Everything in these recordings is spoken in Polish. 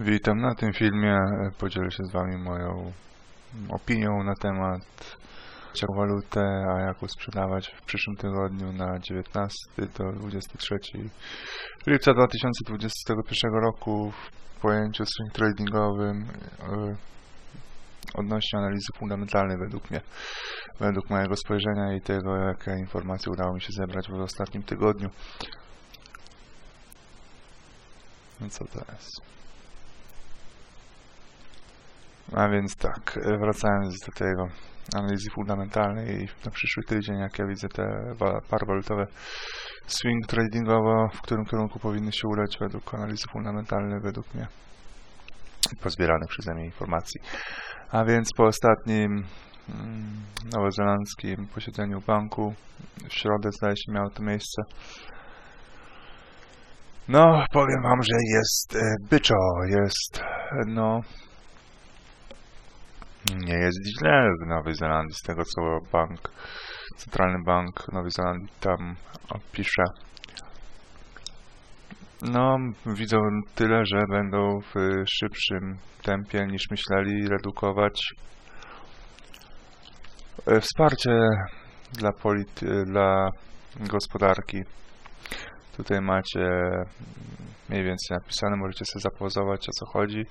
Witam na tym filmie. Podzielę się z Wami moją opinią na temat jaką walutę, a jaką sprzedawać w przyszłym tygodniu na 19 do 23 lipca 2021 roku w pojęciu swing tradingowym e, odnośnie analizy fundamentalnej według mnie, według mojego spojrzenia i tego, jakie informacje udało mi się zebrać w ostatnim tygodniu. No co to jest? A więc tak, e, wracając do tego analizy fundamentalnej na przyszły tydzień, jak ja widzę te wa- pary walutowe swing tradingowo, w którym kierunku powinny się udać według analizy fundamentalnej, według mnie pozbieranych przeze mnie informacji. A więc po ostatnim mm, nowozelandzkim posiedzeniu banku w środę zdaje się miało to miejsce. No, powiem wam, że jest e, byczo, jest no nie jest źle w Nowej Zelandii, z tego co bank, Centralny Bank Nowej Zelandii tam pisze. No, widzą tyle, że będą w szybszym tempie niż myśleli redukować e, wsparcie dla, dla gospodarki. Tutaj macie mniej więcej napisane, możecie sobie zapauzować o co chodzi.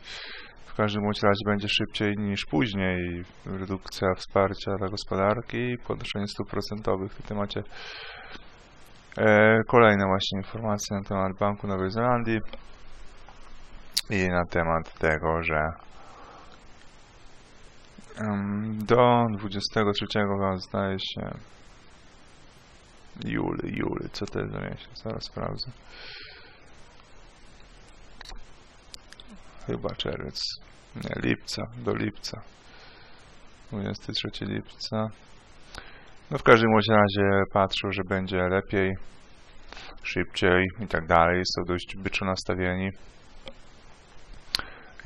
W każdym bądź razie będzie szybciej niż później. Redukcja wsparcia dla gospodarki i podnoszenie stóp procentowych. Tutaj macie e, kolejne właśnie informacje na temat Banku Nowej Zelandii i na temat tego, że do 23 zdaje się Juli, Juli, co to jest za miesiąc? Zaraz sprawdzę. Chyba czerwiec. Nie, lipca, do lipca. 23 lipca. No w każdym razie patrzą, że będzie lepiej, szybciej i tak dalej. Są dość byczo nastawieni.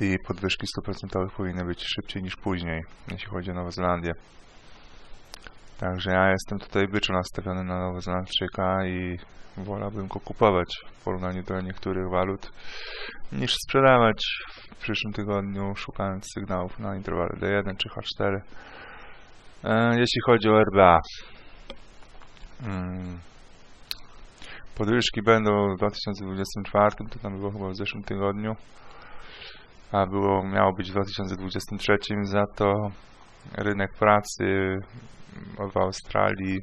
I podwyżki 100% powinny być szybciej niż później, jeśli chodzi o Nową Zelandię. Także ja jestem tutaj byczo nastawiony na Nowozelandczyka i wolałbym go kupować w porównaniu do niektórych walut niż sprzedawać w przyszłym tygodniu, szukając sygnałów na interwale D1 czy H4. E, jeśli chodzi o RBA, mm, podwyżki będą w 2024, to tam było chyba w zeszłym tygodniu, a było, miało być w 2023, za to rynek pracy w Australii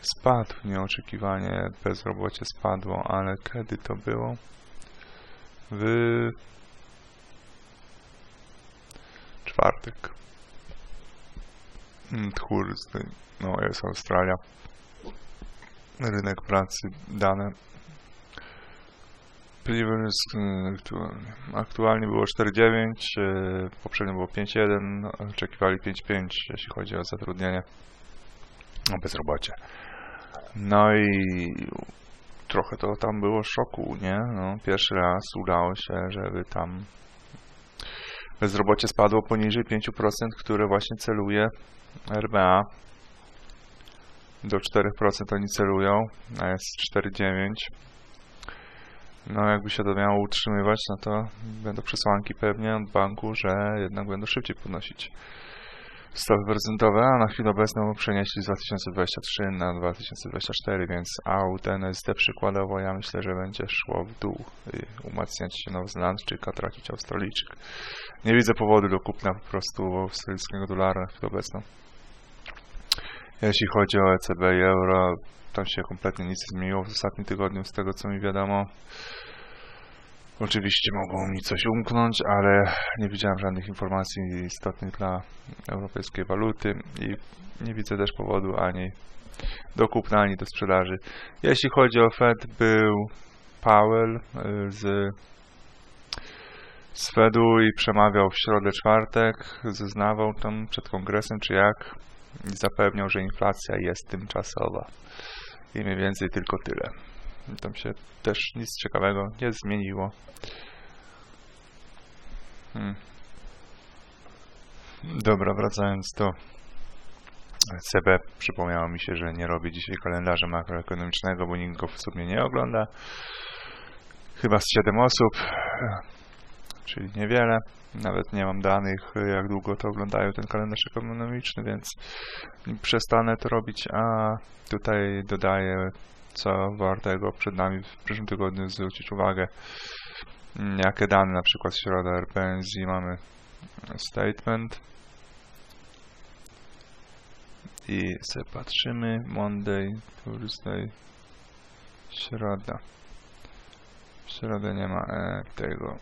spadł nieoczekiwanie, bezrobocie spadło, ale kiedy to było? W czwartek. Mm, Thursday, no jest Australia. Rynek pracy, dane. Previous, y, aktualnie, aktualnie było 4,9, y, poprzednio było 5,1, oczekiwali 5,5 jeśli chodzi o zatrudnienie, o bezrobocie. No i trochę to tam było szoku, nie? No, pierwszy raz udało się, żeby tam bezrobocie spadło poniżej 5%, które właśnie celuje RBA. Do 4% oni celują, a jest 4,9%. No jakby się to miało utrzymywać, no to będą przesłanki pewnie od banku, że jednak będą szybciej podnosić stopy procentowe, a na chwilę obecną przenieśli z 2023 na 2024, więc AUT NSD przykładowo ja myślę, że będzie szło w dół, umacniać się Nowozelandczyk, a tracić Australijczyk. Nie widzę powodu do kupna po prostu australijskiego dolara na chwilę obecną. Jeśli chodzi o ECB i euro, tam się kompletnie nic nie zmieniło w ostatnim tygodniu, z tego co mi wiadomo. Oczywiście mogło mi coś umknąć, ale nie widziałem żadnych informacji istotnych dla europejskiej waluty i nie widzę też powodu ani do kupna, ani do sprzedaży. Jeśli chodzi o Fed, był Powell y, z, z Fedu i przemawiał w środę, czwartek, zeznawał tam przed kongresem czy jak i zapewniał, że inflacja jest tymczasowa. I mniej więcej tylko tyle. Tam się też nic ciekawego nie zmieniło. Hmm. Dobra, wracając do CB, przypomniało mi się, że nie robię dzisiaj kalendarza makroekonomicznego, bo nikt go w sumie nie ogląda. Chyba z 7 osób. Czyli niewiele. Nawet nie mam danych, jak długo to oglądają ten kalendarz ekonomiczny, więc przestanę to robić, a tutaj dodaję, co wartego przed nami w przyszłym tygodniu zwrócić uwagę. Jakie dane, na przykład środa RPNZ mamy statement i sobie patrzymy Monday, Tuesday, środa. W środę nie ma e, tego.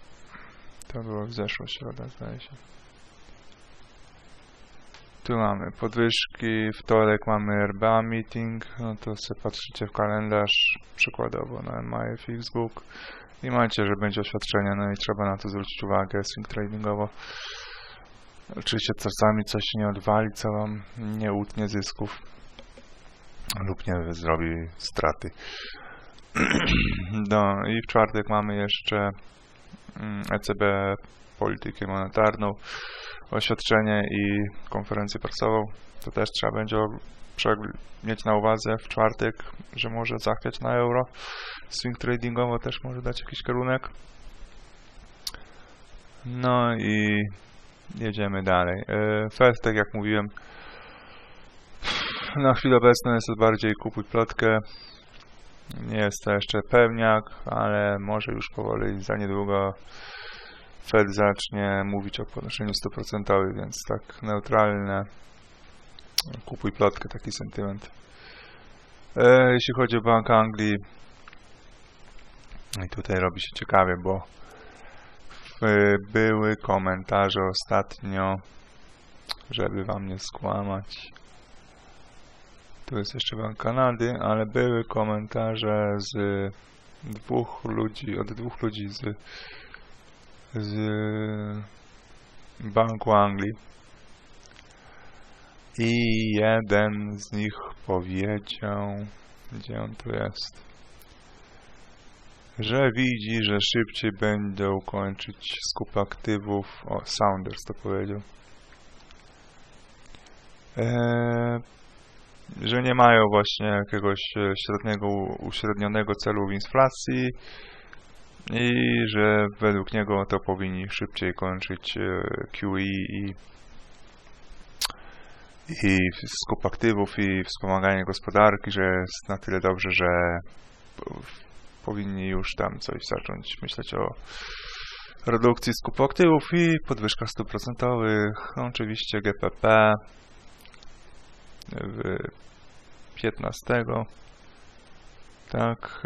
To było w zeszłą środę, zdaje się. Tu mamy podwyżki, wtorek mamy RBA meeting, no to sobie patrzycie w kalendarz, przykładowo na MyFX Book i macie, że będzie oświadczenie, no i trzeba na to zwrócić uwagę sync tradingowo. Oczywiście czasami coś nie odwali, co wam nie utnie zysków lub nie zrobi straty. No i w czwartek mamy jeszcze ECB politykę monetarną, oświadczenie i konferencję prasową. To też trzeba będzie mieć na uwadze w czwartek, że może zachwiać na euro. Swing tradingowo też może dać jakiś kierunek. No i jedziemy dalej. Fed, tak jak mówiłem, na chwilę obecną jest bardziej kupuj plotkę. Nie jest to jeszcze pewniak, ale może już powoli za niedługo Fed zacznie mówić o podnoszeniu 100%, więc tak neutralne. Kupuj plotkę, taki sentyment. E, jeśli chodzi o Bank Anglii, i tutaj robi się ciekawie, bo były komentarze ostatnio, żeby wam nie skłamać. Tu jest jeszcze Bank Kanady, ale były komentarze z dwóch ludzi, od dwóch ludzi z, z Banku Anglii. I jeden z nich powiedział, gdzie on tu jest, że widzi, że szybciej będą kończyć skup aktywów. O, Saunders to powiedział. Eee, że nie mają właśnie jakiegoś średniego, uśrednionego celu w inflacji i że według niego to powinni szybciej kończyć QE i, i skup aktywów i wspomaganie gospodarki, że jest na tyle dobrze, że powinni już tam coś zacząć myśleć o redukcji skupu aktywów i podwyżkach procentowych. No, oczywiście GPP 15 tak,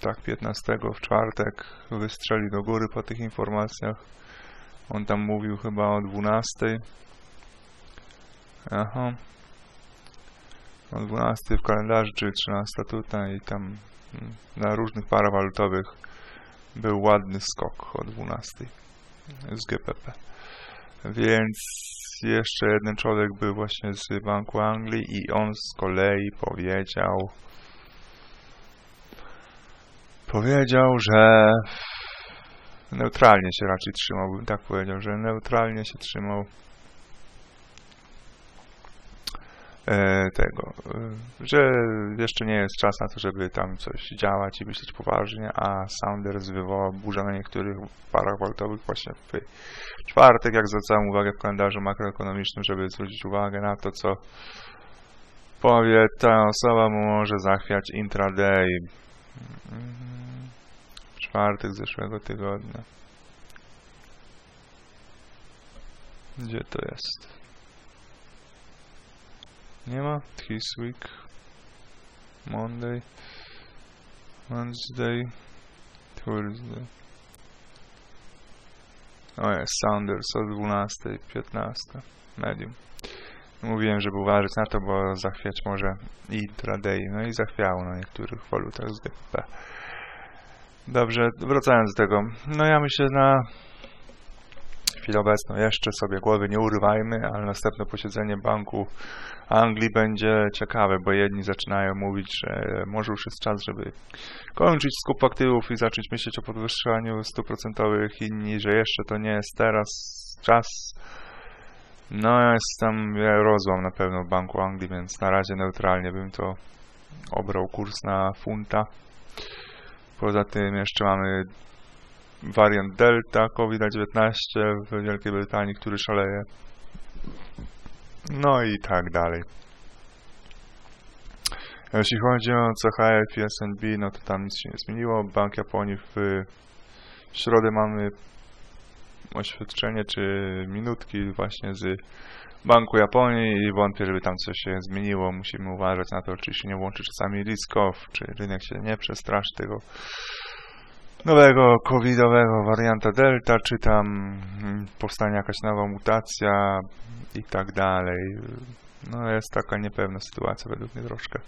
tak 15 w czwartek wystrzeli do góry po tych informacjach. On tam mówił chyba o 12. Aha. O 12 w kalendarzu, czyli 13 tutaj i tam na różnych parach walutowych był ładny skok o 12 z GPP. Więc jeszcze jeden człowiek był właśnie z Banku Anglii i on z kolei powiedział powiedział, że neutralnie się raczej trzymał, bym tak powiedział, że neutralnie się trzymał e, tego, e, że jeszcze nie jest czas na to, żeby tam coś działać i myśleć poważnie, a Saunders wywołał burzę na niektórych parach walutowych właśnie w czwartek, jak zwracałem uwagę w kalendarzu makroekonomicznym, żeby zwrócić uwagę na to, co powie ta osoba może zachwiać intraday w czwartek zeszłego tygodnia. Gdzie to jest? Nie ma? This week. Monday. Wednesday. Thursday. O jest, Saunders o 12.15. Medium. Mówiłem, żeby uważać na to, bo zachwiać może intraday. No i zachwiało na niektórych walutach z GPP. Dobrze, wracając do tego. No ja myślę na chwilę obecną jeszcze sobie głowy nie urywajmy, ale następne posiedzenie Banku Anglii będzie ciekawe, bo jedni zaczynają mówić, że może już jest czas, żeby kończyć skup aktywów i zacząć myśleć o podwyższaniu stóp procentowych, inni, że jeszcze to nie jest teraz czas. No jest tam rozłam na pewno w Banku Anglii, więc na razie neutralnie bym to obrał kurs na funta. Poza tym jeszcze mamy wariant Delta COVID-19 w Wielkiej Brytanii, który szaleje. No i tak dalej. Jeśli chodzi o CHF i SNB, no to tam nic się nie zmieniło. Bank Japonii w, środę mamy oświadczenie czy minutki właśnie z Banku Japonii i wątpię, żeby tam coś się zmieniło. Musimy uważać na to, czy się nie włączy czasami risk off, czy rynek się nie przestraszy tego nowego covidowego warianta Delta, czy tam mm, powstanie jakaś nowa mutacja i tak dalej. No jest taka niepewna sytuacja według mnie troszkę.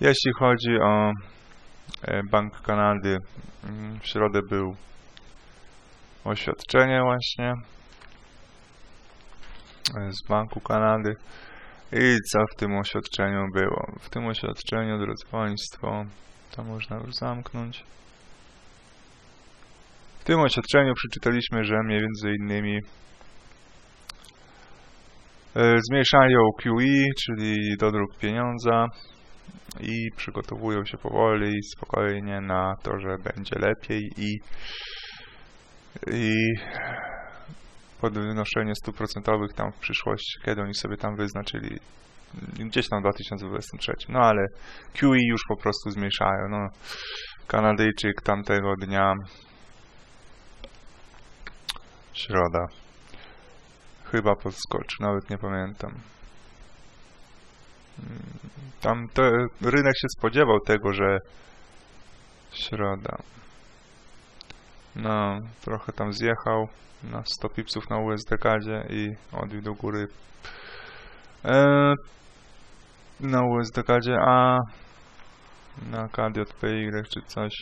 Jeśli chodzi o e, Bank Kanady, mm, w środę był oświadczenie właśnie e, z Banku Kanady. I co w tym oświadczeniu było? W tym oświadczeniu, drodzy Państwo, to można już zamknąć. W tym oświadczeniu przeczytaliśmy, że między innymi e, zmniejszają QE, czyli dodruk pieniądza i przygotowują się powoli spokojnie na to, że będzie lepiej i, i podwynoszenie stóp procentowych tam w przyszłości, kiedy oni sobie tam wyznaczyli gdzieś tam w 2023. No ale QE już po prostu zmniejszają. No, Kanadyjczyk tamtego dnia środa chyba podskoczy, nawet nie pamiętam. Tam te, rynek się spodziewał tego, że środa. No, trochę tam zjechał na 100 pipsów na USDKadzie i odbił do góry e, na USDKadzie, a na KDJPY czy coś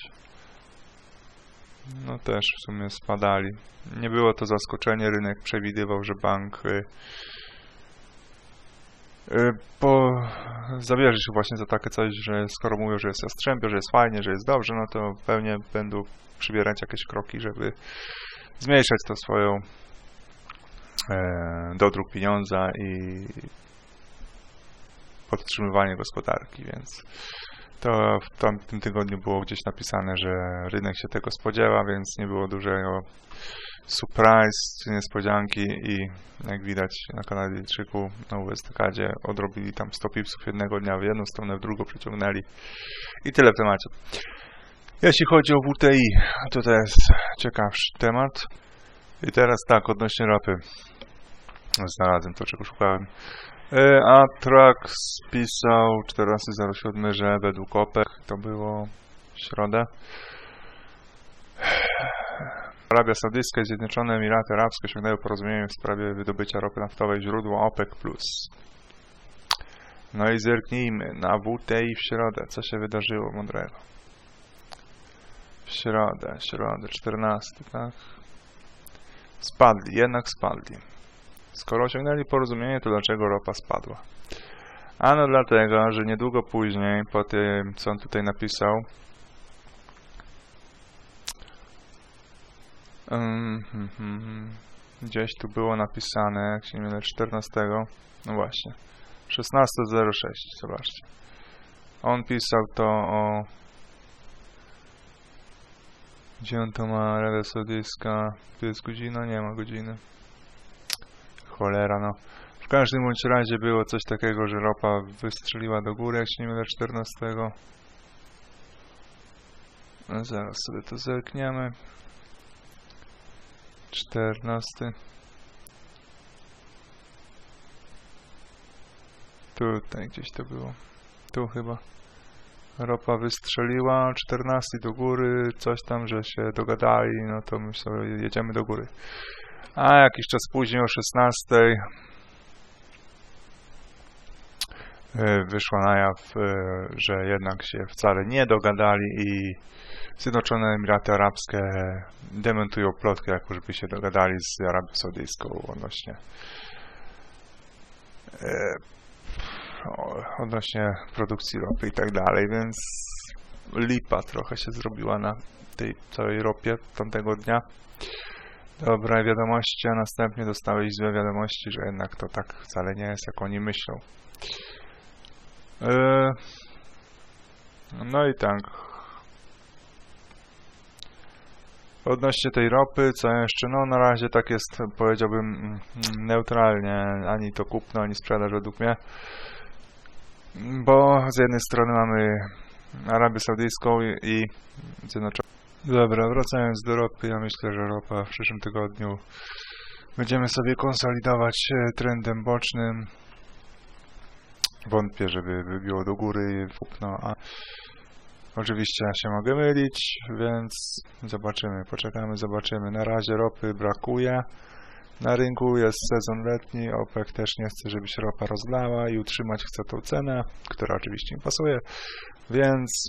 no też w sumie spadali. Nie było to zaskoczenie, rynek przewidywał, że bank y, y, po, zabierze się właśnie za takie coś, że skoro mówią, że jest jastrzębie, że jest fajnie, że jest dobrze, no to pewnie będą przybierać jakieś kroki, żeby zmniejszać to swoją e, dodruk pieniądza i podtrzymywanie gospodarki, więc to w tamtym tygodniu było gdzieś napisane, że rynek się tego spodziewa, więc nie było dużego surprise, niespodzianki i jak widać na Kanadyjczyku na USDKadzie odrobili tam 100 pipsów jednego dnia w jedną stronę, w drugą przeciągnęli i tyle w temacie. Jeśli chodzi o WTI, to to jest ciekawszy temat. I teraz tak, odnośnie rapy. Znalazłem to, czego szukałem. E, a Trax spisał 14.07, że według OPEC to było w środę. Arabia Saudyjska i Zjednoczone Emiraty Arabskie osiągnęły porozumienie w sprawie wydobycia ropy naftowej źródło OPEC+. No i zerknijmy na WTI w środę. Co się wydarzyło mądrego? W środę, środę, 14, tak? Spadli, jednak spadli. Skoro osiągnęli porozumienie, to dlaczego ropa spadła? Ano dlatego, że niedługo później, po tym, co on tutaj napisał, um, hmm, hmm, gdzieś tu było napisane, jak się nie mylę, 14, no właśnie, 16.06, zobaczcie. On pisał to o... Gdzie on to ma? Rada Saudyjska. Jest godzina? Nie ma godziny cholera, no. W każdym bądź razie było coś takiego, że ropa wystrzeliła do góry, jak się nie mylę, 14. No, zaraz sobie to zerkniemy. 14. Tutaj gdzieś to było. Tu chyba. Ropa wystrzeliła, 14 do góry, coś tam, że się dogadali, no to my sobie jedziemy do góry. A jakiś czas później o 16 e, wyszła na jaw, e, że jednak się wcale nie dogadali i Zjednoczone Emiraty Arabskie dementują plotkę, jakożby się dogadali z Arabią Saudyjską odnośnie e, odnośnie produkcji ropy i tak dalej, więc lipa trochę się zrobiła na tej całej ropie tamtego dnia. Dobre wiadomości, a następnie dostałeś złe wiadomości, że jednak to tak wcale nie jest, jak oni myślą. Yy, no i tak. Odnośnie tej ropy, co jeszcze? No na razie tak jest, powiedziałbym, mm, neutralnie, ani to kupno, ani sprzedaż według mnie. Bo z jednej strony mamy Arabię Saudyjską i, i Zjednoczone. Dobra, wracając do ropy, ja myślę, że ropa w przyszłym tygodniu będziemy sobie konsolidować e, trendem bocznym. Wątpię, żeby wybiło do góry kupno, a oczywiście ja się mogę mylić, więc zobaczymy, poczekamy, zobaczymy. Na razie ropy brakuje. Na rynku jest sezon letni, OPEC też nie chce, żeby się ropa rozlała i utrzymać chce tą cenę, która oczywiście im pasuje, więc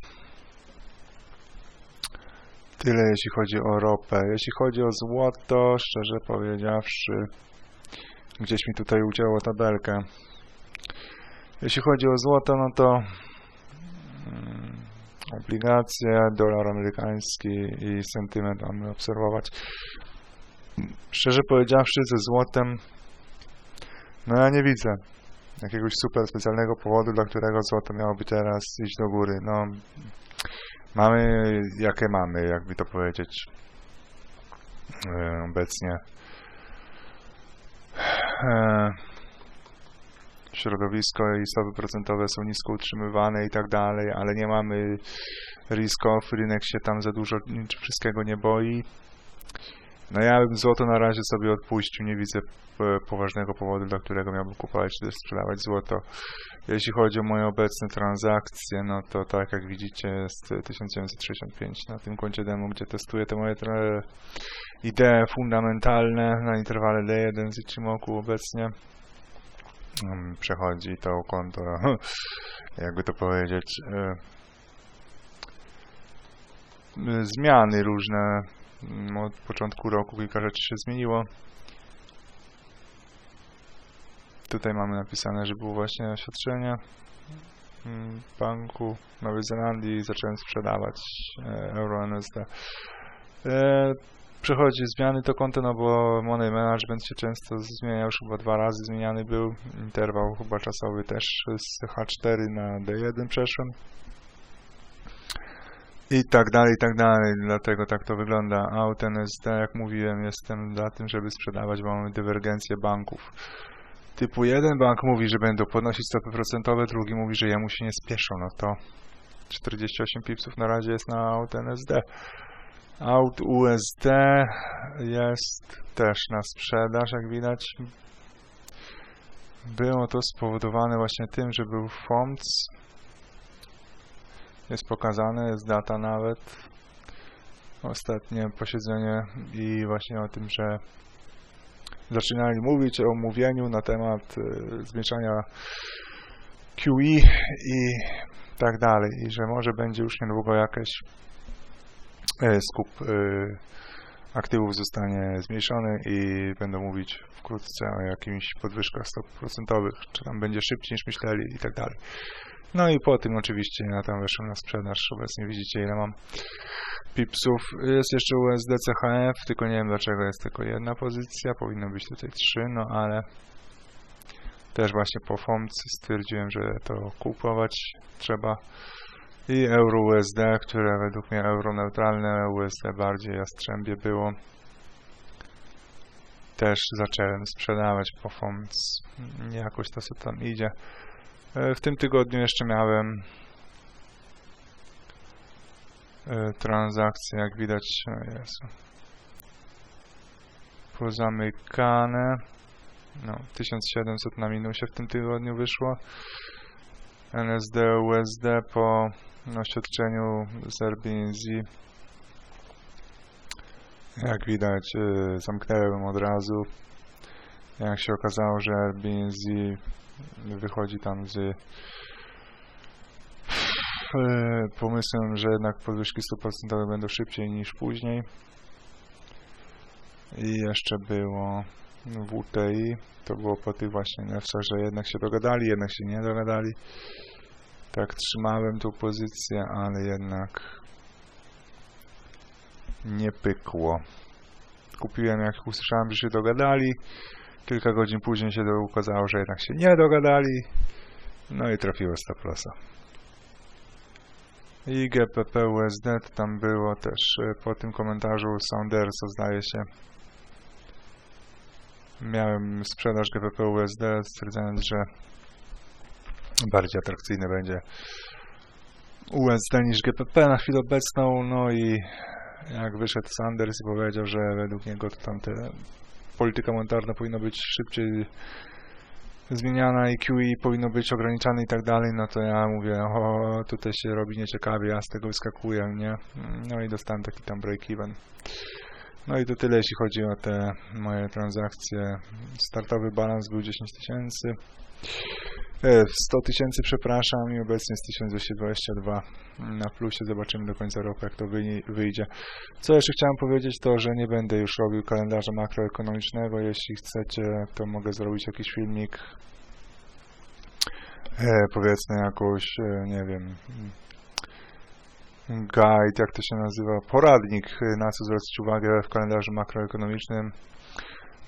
tyle jeśli chodzi o ropę. Jeśli chodzi o złoto, szczerze powiedziawszy, gdzieś mi tutaj ucięło tabelkę. Jeśli chodzi o złoto, no to mm, obligacje, dolar amerykański i sentyment mamy obserwować. Szczerze powiedziawszy, ze złotem, no ja nie widzę jakiegoś super specjalnego powodu, dla którego złoto miałoby teraz iść do góry. No, mamy jakie mamy, jakby to powiedzieć, e, obecnie. E, środowisko i stopy procentowe są nisko utrzymywane i tak dalej, ale nie mamy risk-off, rynek się tam za dużo wszystkiego nie boi. No ja bym złoto na razie sobie odpuścił, nie widzę e, poważnego powodu, dla którego miałbym kupować czy sprzedawać złoto. Jeśli chodzi o moje obecne transakcje, no to tak jak widzicie jest 1965 na tym koncie demo, gdzie testuję te moje idee fundamentalne na interwale D1 z Ichimoku obecnie. Mm, przechodzi to konto, jakby to powiedzieć, e, zmiany różne od początku roku kilka rzeczy się zmieniło. Tutaj mamy napisane, że było właśnie oświadczenie mm, banku Nowej Zelandii zacząłem sprzedawać e, euro NSD. E, przechodzi zmiany to konto, no bo Money Management się często zmienia, już chyba dwa razy zmieniany był. Interwał chyba czasowy też z H4 na D1 przeszłem i tak dalej, i tak dalej. Dlatego tak to wygląda. A ten jest, jak mówiłem, jestem za tym, żeby sprzedawać, bo mamy dywergencję banków. Typu jeden bank mówi, że będą podnosić stopy procentowe, drugi mówi, że jemu się nie spieszą. No to 48 pipsów na razie jest na aut NSD. Aut USD jest też na sprzedaż, jak widać. Było to spowodowane właśnie tym, że był FOMC, jest pokazane, jest data nawet. Ostatnie posiedzenie i właśnie o tym, że zaczynali mówić o mówieniu na temat y, QE i tak dalej. I że może będzie już niedługo jakieś y, skup y, aktywów zostanie zmniejszony i będą mówić wkrótce o jakimś podwyżkach stop procentowych, czy tam będzie szybciej niż myśleli i tak dalej. No i po tym oczywiście ja tam weszłem na sprzedaż. Obecnie widzicie ile mam pipsów. Jest jeszcze USD CHF, tylko nie wiem dlaczego jest tylko jedna pozycja. Powinno być tutaj trzy, no ale też właśnie po FOMC stwierdziłem, że to kupować trzeba. I euro USD, które według mnie euro neutralne, USD bardziej jastrzębie było. Też zacząłem sprzedawać po FOMC. Jakoś to co tam idzie. E, w tym tygodniu jeszcze miałem e, transakcje, jak widać, jest pozamykane. No, 1700 na minusie w tym tygodniu wyszło. NSD, USD po oświadczeniu z Airbnb. Jak widać, e, zamknąłem od razu. Jak się okazało, że Airbnb wychodzi tam z e, pomysłem, że jednak podwyżki 100% będą szybciej niż później. I jeszcze było WTI, to było po tych właśnie nefsach, że jednak się dogadali, jednak się nie dogadali. Tak trzymałem tą pozycję, ale jednak nie pykło. Kupiłem jak usłyszałem, że się dogadali, Kilka godzin później się okazało, że jednak się nie dogadali. No i trafiło 100%. I GPP USD tam było też e, po tym komentarzu Saundersa zdaje się. Miałem sprzedaż GPP USD stwierdzając, że bardziej atrakcyjny będzie USD niż GPP na chwilę obecną, no i jak wyszedł Sanders i powiedział, że według niego to tam te polityka monetarna powinna być szybciej zmieniana i QE powinno być ograniczane i tak dalej, no to ja mówię, o, tutaj się robi nieciekawie, ja z tego wyskakuję, nie? No i dostałem taki tam break-even. No i to tyle, jeśli chodzi o te moje transakcje. Startowy balans był 10 tysięcy. E, 100 tysięcy, przepraszam, i obecnie jest 1222 na plusie. Zobaczymy do końca roku, jak to wyjdzie. Co jeszcze chciałem powiedzieć, to że nie będę już robił kalendarza makroekonomicznego. Jeśli chcecie, to mogę zrobić jakiś filmik, e, powiedzmy jakąś, e, nie wiem, guide, jak to się nazywa, poradnik, e, na co zwracać uwagę w kalendarzu makroekonomicznym,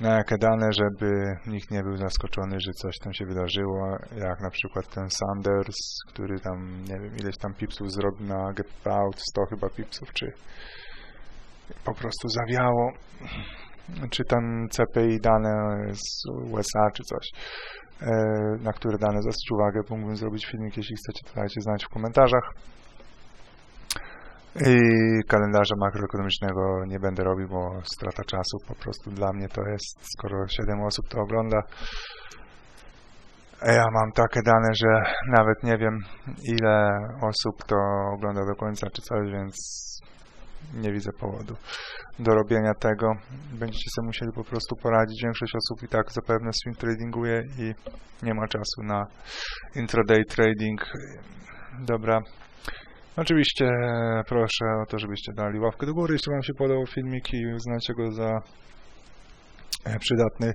jakie dane, żeby nikt nie był zaskoczony, że coś tam się wydarzyło, jak na przykład ten Sanders, który tam, nie wiem, ileś tam pipsów zrobił na Get Out, 100 chyba pipsów, czy po prostu zawiało, czy ten CPI dane z USA, czy coś, e, na które dane zwracać uwagę, mógłbym zrobić filmik, jeśli chcecie, to dajcie znać w komentarzach. I kalendarza makroekonomicznego nie będę robił, bo strata czasu po prostu dla mnie to jest, skoro 7 osób to ogląda. Ja mam takie dane, że nawet nie wiem ile osób to ogląda do końca czy coś, więc nie widzę powodu do robienia tego. Będziecie sobie musieli po prostu poradzić. Większość osób i tak zapewne swing tradinguje i nie ma czasu na intraday trading. Dobra, Oczywiście proszę o to, żebyście dali łapkę do góry, jeśli Wam się podobał filmik i uznacie go za e, przydatny.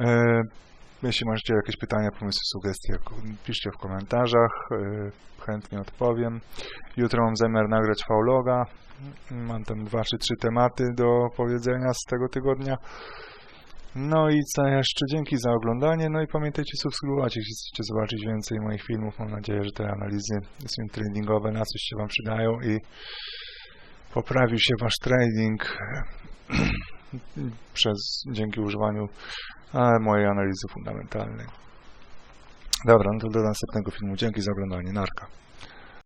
E, Jeśli macie jakieś pytania, pomysły, sugestie, piszcie w komentarzach, e, chętnie odpowiem. Jutro mam zamiar nagrać vloga. Mam tam dwa czy trzy tematy do powiedzenia z tego tygodnia. No i co jeszcze, dzięki za oglądanie, no i pamiętajcie subskrybować, jeśli chcecie zobaczyć więcej moich filmów. Mam nadzieję, że te analizy tradingowe na coś się Wam przydają i poprawił się Wasz trading przez, dzięki używaniu e, mojej analizy fundamentalnej. Dobra, no to do następnego filmu. Dzięki za oglądanie. Narka.